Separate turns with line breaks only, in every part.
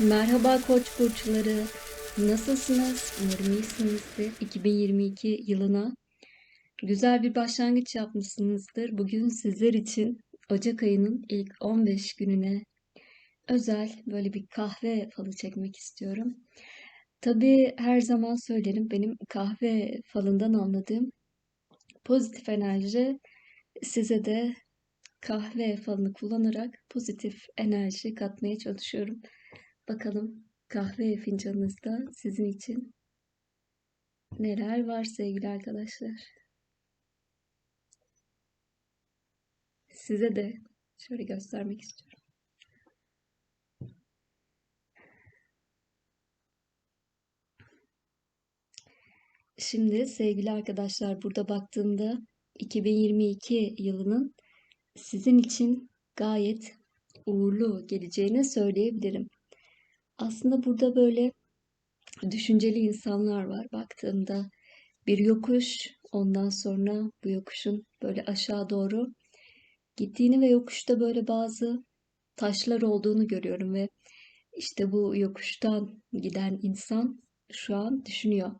Merhaba Koç burçları. Nasılsınız? Umarım iyisinizdir. 2022 yılına güzel bir başlangıç yapmışsınızdır. Bugün sizler için Ocak ayının ilk 15 gününe özel böyle bir kahve falı çekmek istiyorum. Tabii her zaman söylerim benim kahve falından anladığım pozitif enerji size de kahve falını kullanarak pozitif enerji katmaya çalışıyorum. Bakalım kahve fincanınızda sizin için neler var sevgili arkadaşlar. Size de şöyle göstermek istiyorum. Şimdi sevgili arkadaşlar burada baktığımda 2022 yılının sizin için gayet uğurlu geleceğini söyleyebilirim. Aslında burada böyle düşünceli insanlar var baktığımda. Bir yokuş, ondan sonra bu yokuşun böyle aşağı doğru gittiğini ve yokuşta böyle bazı taşlar olduğunu görüyorum ve işte bu yokuştan giden insan şu an düşünüyor.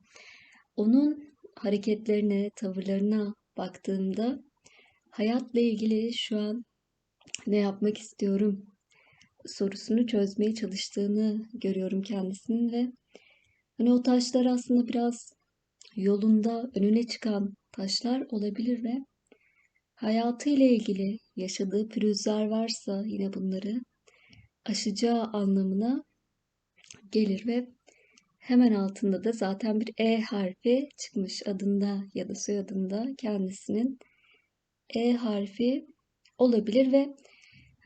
Onun hareketlerine, tavırlarına baktığımda hayatla ilgili şu an ne yapmak istiyorum sorusunu çözmeye çalıştığını görüyorum kendisinin ve hani o taşlar aslında biraz yolunda önüne çıkan taşlar olabilir ve hayatıyla ilgili yaşadığı pürüzler varsa yine bunları aşacağı anlamına gelir ve hemen altında da zaten bir E harfi çıkmış adında ya da soyadında kendisinin E harfi olabilir ve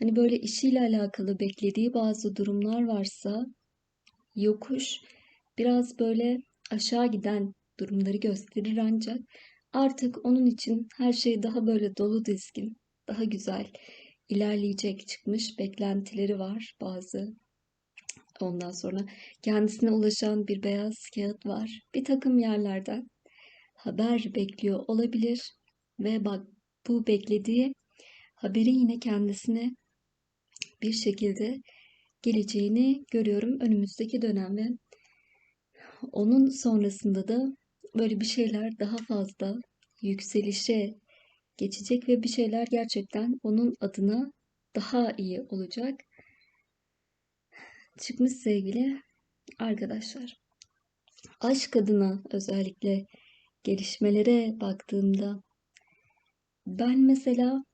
hani böyle işiyle alakalı beklediği bazı durumlar varsa yokuş biraz böyle aşağı giden durumları gösterir ancak artık onun için her şey daha böyle dolu dizgin, daha güzel ilerleyecek çıkmış beklentileri var bazı. Ondan sonra kendisine ulaşan bir beyaz kağıt var. Bir takım yerlerden haber bekliyor olabilir ve bak bu beklediği haberi yine kendisine bir şekilde geleceğini görüyorum önümüzdeki dönemde. Onun sonrasında da böyle bir şeyler daha fazla yükselişe geçecek ve bir şeyler gerçekten onun adına daha iyi olacak. Çıkmış sevgili arkadaşlar. Aşk adına özellikle gelişmelere baktığımda ben mesela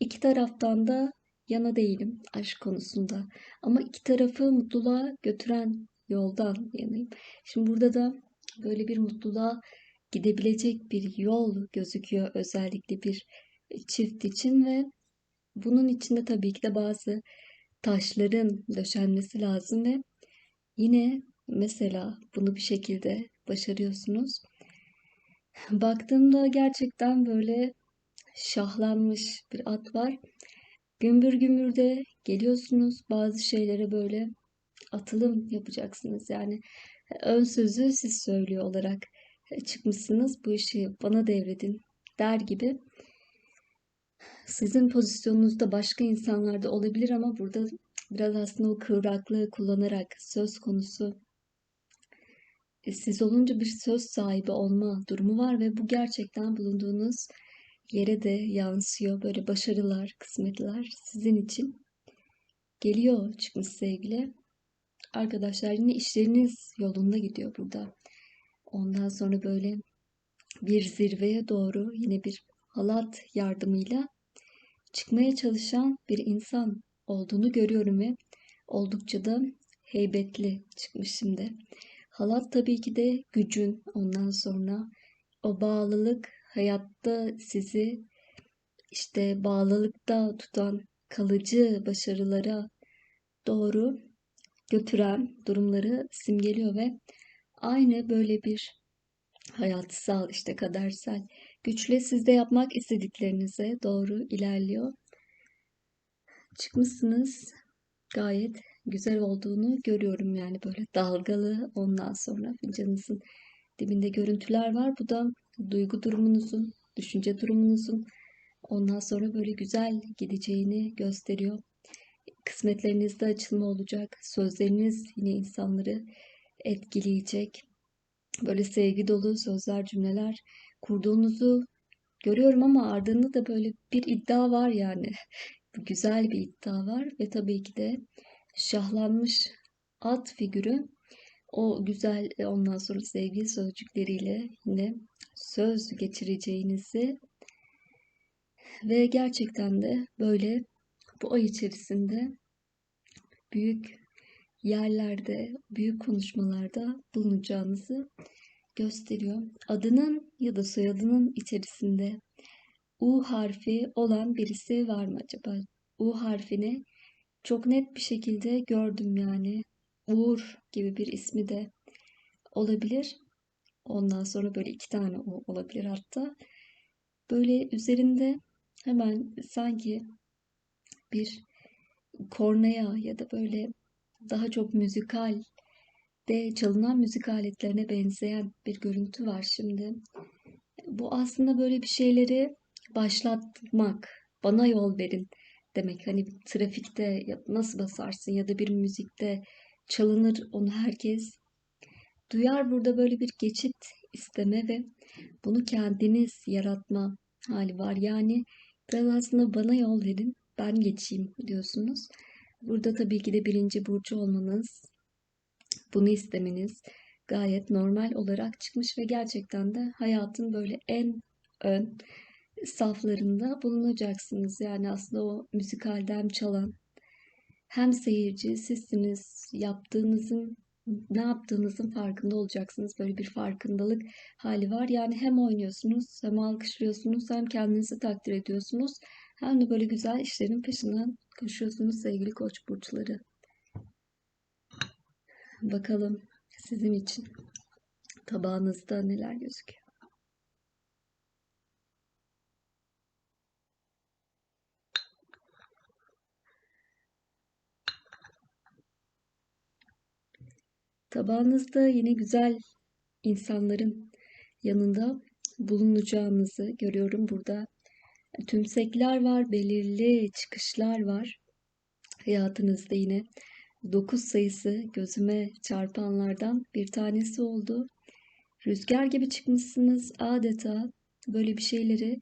iki taraftan da yana değilim aşk konusunda. Ama iki tarafı mutluluğa götüren yoldan yanayım. Şimdi burada da böyle bir mutluluğa gidebilecek bir yol gözüküyor özellikle bir çift için ve bunun içinde tabii ki de bazı taşların döşenmesi lazım ve yine mesela bunu bir şekilde başarıyorsunuz. Baktığımda gerçekten böyle şahlanmış bir at var. Gümbür gümbür de geliyorsunuz bazı şeylere böyle atılım yapacaksınız. Yani ön sözü siz söylüyor olarak çıkmışsınız. Bu işi bana devredin der gibi. Sizin pozisyonunuzda başka insanlar da olabilir ama burada biraz aslında o kıvraklığı kullanarak söz konusu e, siz olunca bir söz sahibi olma durumu var ve bu gerçekten bulunduğunuz yere de yansıyor. Böyle başarılar, kısmetler sizin için geliyor çıkmış sevgili. Arkadaşlar yine işleriniz yolunda gidiyor burada. Ondan sonra böyle bir zirveye doğru yine bir halat yardımıyla çıkmaya çalışan bir insan olduğunu görüyorum ve oldukça da heybetli çıkmış şimdi. Halat tabii ki de gücün ondan sonra o bağlılık hayatta sizi işte bağlılıkta tutan kalıcı başarılara doğru götüren durumları simgeliyor ve aynı böyle bir hayatsal işte kadersel güçle sizde yapmak istediklerinize doğru ilerliyor. Çıkmışsınız gayet güzel olduğunu görüyorum yani böyle dalgalı ondan sonra fincanınızın dibinde görüntüler var. Bu da duygu durumunuzun, düşünce durumunuzun ondan sonra böyle güzel gideceğini gösteriyor. kısmetlerinizde açılma olacak. Sözleriniz yine insanları etkileyecek. Böyle sevgi dolu sözler, cümleler kurduğunuzu görüyorum ama ardında da böyle bir iddia var yani. Güzel bir iddia var ve tabii ki de şahlanmış at figürü o güzel e, ondan sonra sevgi sözcükleriyle yine söz geçireceğinizi ve gerçekten de böyle bu ay içerisinde büyük yerlerde, büyük konuşmalarda bulunacağınızı gösteriyor. Adının ya da soyadının içerisinde U harfi olan birisi var mı acaba? U harfini çok net bir şekilde gördüm yani. Uğur gibi bir ismi de olabilir. Ondan sonra böyle iki tane U olabilir hatta. Böyle üzerinde hemen sanki bir kornaya ya da böyle daha çok müzikal de çalınan müzik aletlerine benzeyen bir görüntü var şimdi. Bu aslında böyle bir şeyleri başlatmak, bana yol verin demek. Hani trafikte nasıl basarsın ya da bir müzikte çalınır onu herkes duyar. Burada böyle bir geçit isteme ve bunu kendiniz yaratma hali var. Yani biraz aslında bana yol verin, ben geçeyim diyorsunuz. Burada tabii ki de birinci burcu olmanız, bunu istemeniz gayet normal olarak çıkmış ve gerçekten de hayatın böyle en ön saflarında bulunacaksınız. Yani aslında o müzikalden çalan hem seyirci sizsiniz, yaptığınızın ne yaptığınızın farkında olacaksınız. Böyle bir farkındalık hali var. Yani hem oynuyorsunuz, hem alkışlıyorsunuz, hem kendinizi takdir ediyorsunuz. Hem de böyle güzel işlerin peşinden koşuyorsunuz sevgili koç burçları. Bakalım sizin için tabağınızda neler gözüküyor. Tabağınızda yine güzel insanların yanında bulunacağınızı görüyorum burada. Tümsekler var, belirli çıkışlar var. Hayatınızda yine 9 sayısı gözüme çarpanlardan bir tanesi oldu. Rüzgar gibi çıkmışsınız adeta böyle bir şeyleri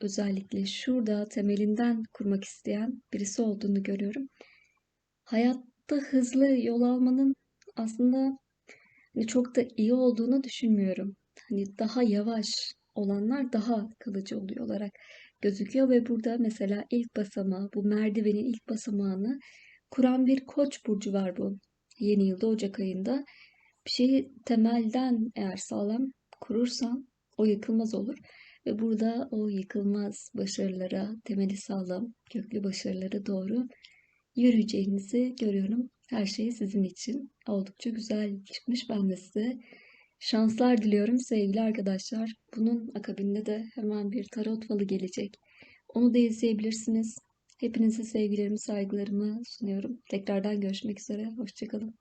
özellikle şurada temelinden kurmak isteyen birisi olduğunu görüyorum. Hayatta hızlı yol almanın aslında hani çok da iyi olduğunu düşünmüyorum. Hani daha yavaş olanlar daha kalıcı oluyor olarak gözüküyor ve burada mesela ilk basamağı, bu merdivenin ilk basamağını kuran bir koç burcu var bu yeni yılda Ocak ayında. Bir şeyi temelden eğer sağlam kurursan o yıkılmaz olur. Ve burada o yıkılmaz başarılara, temeli sağlam, köklü başarılara doğru yürüyeceğinizi görüyorum. Her şey sizin için oldukça güzel çıkmış. Ben de size şanslar diliyorum sevgili arkadaşlar. Bunun akabinde de hemen bir tarot falı gelecek. Onu da izleyebilirsiniz. Hepinize sevgilerimi, saygılarımı sunuyorum. Tekrardan görüşmek üzere. Hoşçakalın.